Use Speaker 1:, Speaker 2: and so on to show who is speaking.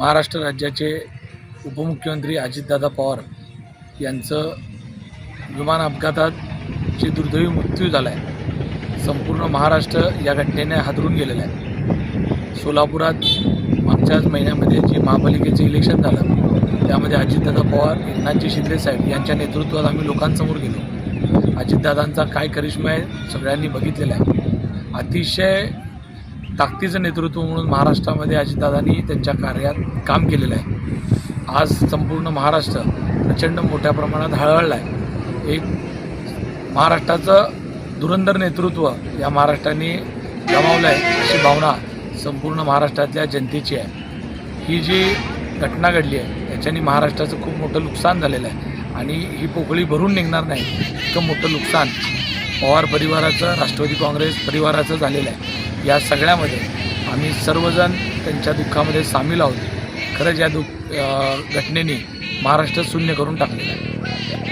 Speaker 1: महाराष्ट्र राज्याचे उपमुख्यमंत्री अजितदादा पवार यांचं विमान अपघातात जे दुर्दैवी मृत्यू झाला आहे संपूर्ण महाराष्ट्र या घटनेने हादरून गेलेला आहे. सोलापुरात मागच्याच महिन्यामध्ये जे महापालिकेचं इलेक्शन झालं त्यामध्ये अजितदादा पवार एकनाथजी शिंदे साहेब यांच्या नेतृत्वात आम्ही लोकांसमोर गेलो. अजितदादांचा काय करिश्मा आहे सगळ्यांनी बघितलेला आहे. अतिशय ताकदीचं नेतृत्व म्हणून महाराष्ट्रामध्ये अजितदादांनी त्यांच्या कार्यात काम केलेलं आहे. आज संपूर्ण महाराष्ट्र प्रचंड मोठ्या प्रमाणात हळहळला आहे एक महाराष्ट्राचं धुरंधर नेतृत्व या महाराष्ट्राने गमावलं आहे अशी भावना संपूर्ण महाराष्ट्रातल्या जनतेची आहे. ही जी घटना घडली आहे त्याच्याने महाराष्ट्राचं खूप मोठं नुकसान झालेलं आहे आणि ही पोकळी भरून निघणार नाही इतकं मोठं नुकसान पवार परिवाराचं राष्ट्रवादी काँग्रेस परिवाराचं झालेलं आहे. या सगळ्यामध्ये आम्ही सर्वजण त्यांच्या दुःखामध्ये सामील आहोत. खरंच या दुःख घटनेने महाराष्ट्र शून्य करून टाकलेला आहे.